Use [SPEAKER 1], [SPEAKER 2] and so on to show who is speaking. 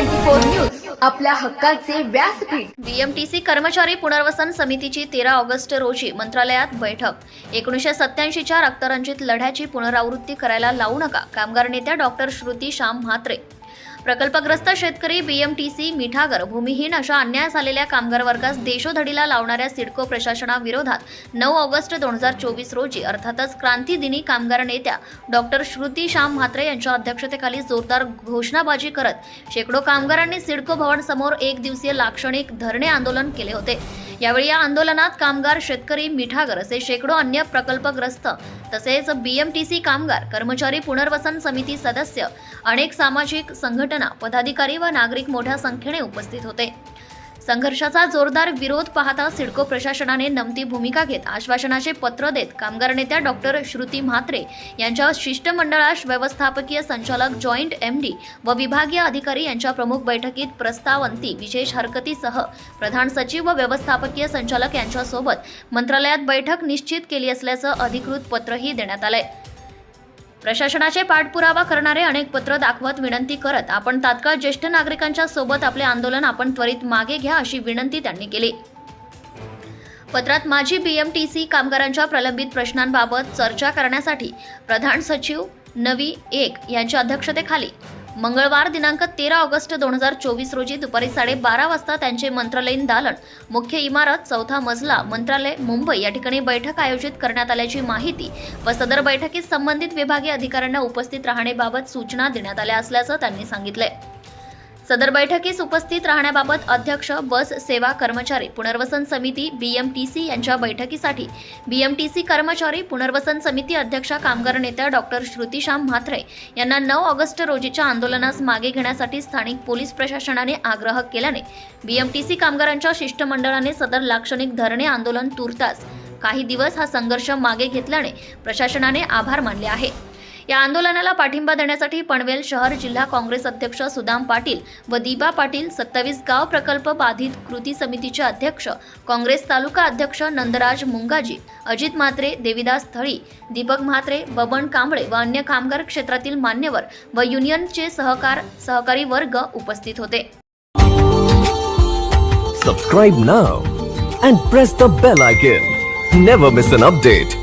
[SPEAKER 1] News आपल्या हक्काचे व्यासपीठ.
[SPEAKER 2] बीएमटीसी कर्मचारी पुनर्वसन समितीची तेरा ऑगस्ट रोजी मंत्रालयात बैठक. एकोणीसशे सत्याऐंशीच्या रक्तरंजित लढ्याची पुनरावृत्ती करायला लावू नका कामगार नेत्या डॉक्टर श्रुती श्याम म्हात्रे. प्रकल्पग्रस्त शेतकरी बीएमटीसी मिठागर भूमिहीन अशा अन्याय झालेल्या कामगार वर्गास देशोधडीला लावणाऱ्या सिडको प्रशासनाविरोधात नऊ ऑगस्ट दोन हजार चोवीस रोजी अर्थातच क्रांती दिनी कामगार नेत्या डॉक्टर श्रुती श्याम म्हात्रे यांच्या अध्यक्षतेखाली जोरदार घोषणाबाजी करत शेकडो कामगारांनी सिडको भवन समोर एक दिवसीय लाक्षणिक धरणे आंदोलन केले होते. यावेळी या आंदोलनात कामगार शेतकरी मिठागर असे शेकडो अन्य प्रकल्पग्रस्त तसेच बीएमटीसी कामगार कर्मचारी पुनर्वसन समिती सदस्य अनेक सामाजिक संघटना पदाधिकारी व नागरिक मोठ्या संख्येने उपस्थित होते. संघर्षाचा जोरदार विरोध पाहता सिडको प्रशासनाने नमती भूमिका घेत आश्वासनाचे पत्र देत कामगार नेत्या डॉक्टर श्रुती म्हात्रे यांच्या शिष्टमंडळास व्यवस्थापकीय संचालक जॉईंट एम डी व विभागीय अधिकारी यांच्या प्रमुख बैठकीत प्रस्तावंती विशेष हरकतीसह प्रधान सचिव व व्यवस्थापकीय संचालक यांच्यासोबत मंत्रालयात बैठक निश्चित केली असल्याचं अधिकृत पत्रही देण्यात आलंय. प्रशासनाचे पाठपुरावा करणारे अनेक पत्र दाखवत विनंती करत आपण तात्काळ ज्येष्ठ नागरिकांच्या सोबत आपले आंदोलन आपण त्वरित मागे घ्या अशी विनंती त्यांनी केली. पत्रात माजी बीएमटीसी कामगारांच्या प्रलंबित प्रश्नांबाबत चर्चा करण्यासाठी प्रधान सचिव नवी एक यांच्या अध्यक्षतेखाली मंगळवार दिनांक तेरा ऑगस्ट दोन हजार चोवीस रोजी दुपारी साडेबारा वाजता त्यांचे मंत्रालयीन दालन मुख्य इमारत चौथा मजला मंत्रालय मुंबई या ठिकाणी बैठक आयोजित करण्यात आल्याची माहिती व सदर बैठकीत संबंधित विभागीय अधिकाऱ्यांना उपस्थित राहण्याबाबत सूचना देण्यात आल्या असल्याचं त्यांनी सांगितलंय. सदर बैठकीस उपस्थित राहण्याबाबत अध्यक्ष बस सेवा कर्मचारी पुनर्वसन समिती बीएमटीसी यांच्या बैठकीसाठी बीएमटीसी कर्मचारी पुनर्वसन समिती अध्यक्षा कामगार नेत्या डॉक्टर श्रुतीश्याम म्हात्रे यांना नऊ ऑगस्ट रोजीच्या आंदोलनास मागे घेण्यासाठी स्थानिक पोलीस प्रशासनाने आग्रह केल्याने बीएमटीसी कामगारांच्या शिष्टमंडळाने सदर लाक्षणिक धरणे आंदोलन तुर्तास. काही दिवस हा संघर्ष मागे घेतल्याने प्रशासनाने आभार मानले आहे. या आंदोलनाला पाठिंबा देण्यासाठी पनवेल शहर जिल्हा काँग्रेस अध्यक्ष सुदाम पाटील व दिबा पाटील सत्तावीस गाव प्रकल्प बाधित कृती समितीचे अध्यक्ष काँग्रेस तालुका अध्यक्ष नंदराज मुंगाजी अजित म्हात्रे देविदास थळी दीपक म्हात्रे बबन कांबळे व अन्य कामगार क्षेत्रातील मान्यवर व युनियनचे सहकार सहकारी वर्ग उपस्थित होते.
[SPEAKER 3] Subscribe now and press the bell icon never miss an update